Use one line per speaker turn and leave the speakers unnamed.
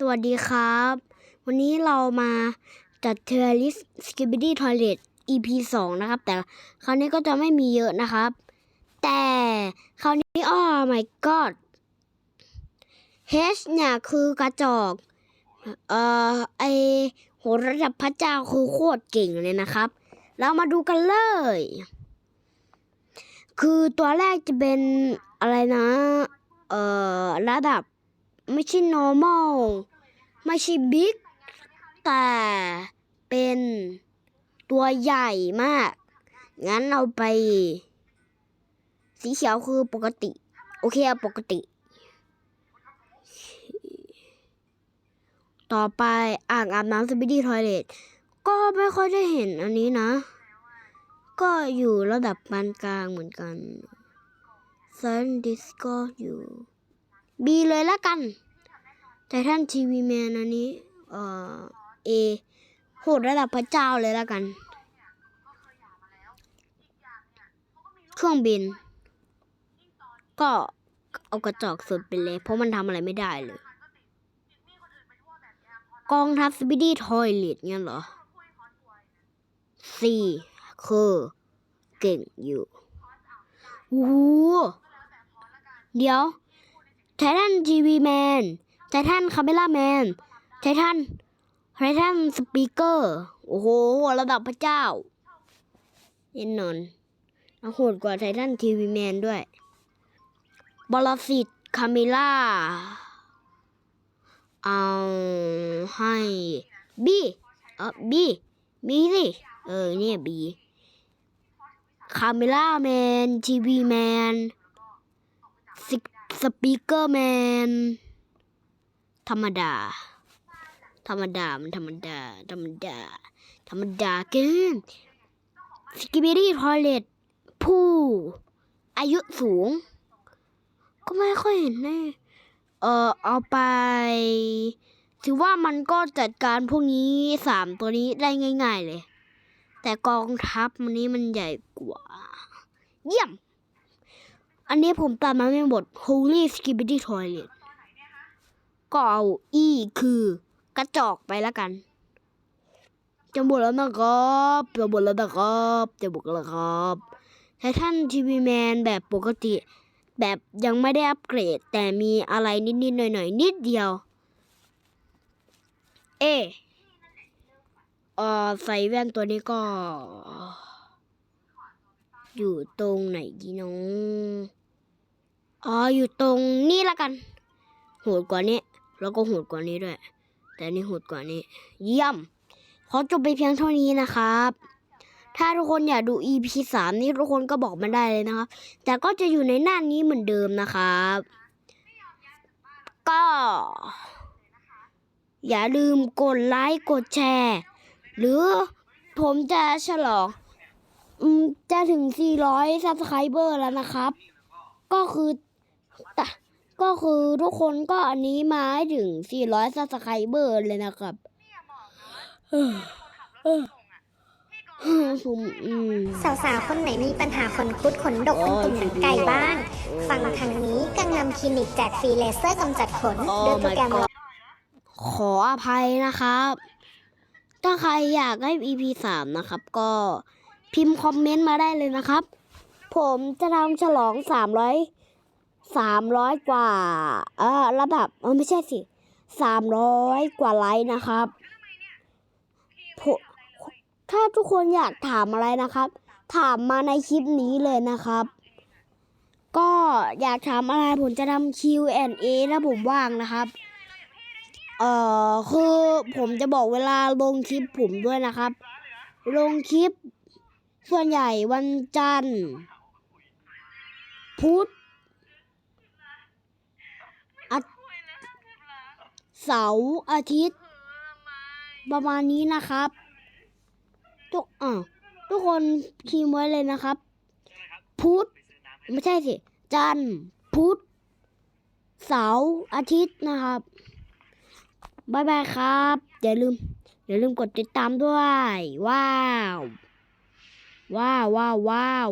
สวัสดีครับ วันนี้เรามาจัดเทอร์ลิสสกิบ i ดี้ทอยเลต EP สองนะครับ แต่คราวนี้ก็จะไม่มีเยอะนะครับ แต่คราวนี้อ้อ my god H เนี่ยคือกระจอก เอ่อ ไอโหระดับพระเจ้าคือโคตรเก่งเลยนะครับ เรามาดูกันเลย คือตัวแรกจะเป็นอะไรนะ เอ่อ ระดับ ไม่ใช่ normal ไม่ใช่ big แต่เป็นตัวใหญ่มาก งั้นเราไป สีเขียวคือปกติ โอเคอาปกติ ต่อไปอ่างอาบน้ำสปิดี้ทอยเลตก็ไม่ค่อยได้เห็นอันนี้นะ ก็อยู่ระดับปานกลางเหมือนกันซันดิสก็อยู่ บีเลยละกันแต่ท่านทีวีแมนอันนี้ เอ่อโหดระดับพระเจ้าเลยละกัน เครื่องบิน ก็เอากระจอกสุดไปเลย เพราะมันทำอะไรไม่ได้เลย กองทัพสปิดี้ทอยเลตเงี้ยเหรอสี่คือเก่งอยู่โอ้โหเดี๋ยว ไททันทีวีแมนไททันคาเมล่าแมนไททันไททันสปีกเกอร์ โอ้โห ระดับพระเจ้าแน่นนอาโหดกว่าไททันทีวีแมนด้วย บอลสิตคาเมล่า เอาให้บีเออบีบีสิ เออ เนี่ยบีคาเมล่าแมนทีวีแมนสิก ปีกเกอร์แมน ธรรมดา ธรรมดา มันธรรมดา ธรรมดา ธรรมดาเกินสกิบิดี้ทอยเลตผู้อายุสูง ก็ไม่ค่อยเห็นแน่เออเอาไป ถือว่ามันก็จัดการพวกนี้สามตัวนี้ได้ง่าย ๆเลย แต่กองทัพมันนี้มันใหญ่กว่า เยี่ยม อันนี้ผมตัดมาเป็นบท Holy Skibidi Toilet ก็เอา E คือกระจอกไปแล้วกัน จะหมดแล้วนะครับจะหมดแล้วนะครับจะหมดแล้วครับไททันทีวีแมนแบบปกติ แบบยังไม่ได้อัปเกรด แต่มีอะไรนิดๆหน่อยๆ นิดเดียว เอเออใส่แว่นตัวนี้ก็ อยู่ตรงไหนดีน้องอ๋ออยู่ตรงนี้ละกัน โหดกว่านี้ แล้วก็โหดกว่านี้ด้วย แต่นนี่โหดกว่านี้ เยี่ยม ขอจบไปเพียงเท่านี้นะครับ ถ้าทุกคนอยากดู EP สามนี่ทุกคนก็บอกมาได้เลยนะครับ แต่ก็จะอยู่ในหน้านี้เหมือนเดิมนะครับ ก็ อย่าลืมกดไลค์กดแชร์ หรือผมจะฉลอง อืมจะถึง 400 subscriber แล้วนะครับ ก็คือตะก็คือทุกคนก็อันนี้มาให้ถึง 400 subscriber เลยนะครับเออเออผมอืม
สาวๆคนไหนมีปัญหาขนคุดขนดกเป็นตุ่มหนังไก่บ้าง ฟังทางนี้กังนำคลินิกแจกฟรีเลเซอร์กำจัดขน
โอ้
ด้วยโปร
my
แกรม
god ขออภัยนะครับ ถ้าใครอยากให้ EP สามนะครับ ก็ พิมพ์คอมเมนต์มาได้เลยนะครับ ผมจะทำฉลองสามร้อยสามร้อยกว่า เออระดับเออไม่ใช่สิสามร้อยกว่าไลค์นะครับผมถ้าทุกคนอยากถามอะไรนะครับ ถามมาในคลิปนี้เลยนะครับ ก็อยากถามอะไรผมจะทำ Q&A ถ้าผมว่างนะครับเอ่อคือผมจะบอกเวลาลงคลิปผมด้วยนะครับ ลงคลิป ส่วนใหญ่วันจันทร์ พุธเสาร์อาทิตย์ ประมาณนี้นะครับ ทุกอ่าทุกคนคีมไว้เลยนะครับ พุธไม่ใช่สิ จันทร์พุธเสาร์อาทิตย์นะครับบายบายครับ อย่าลืม อย่าลืมกดติดตามด้วย ว้าว ว้าวว้าวว้าว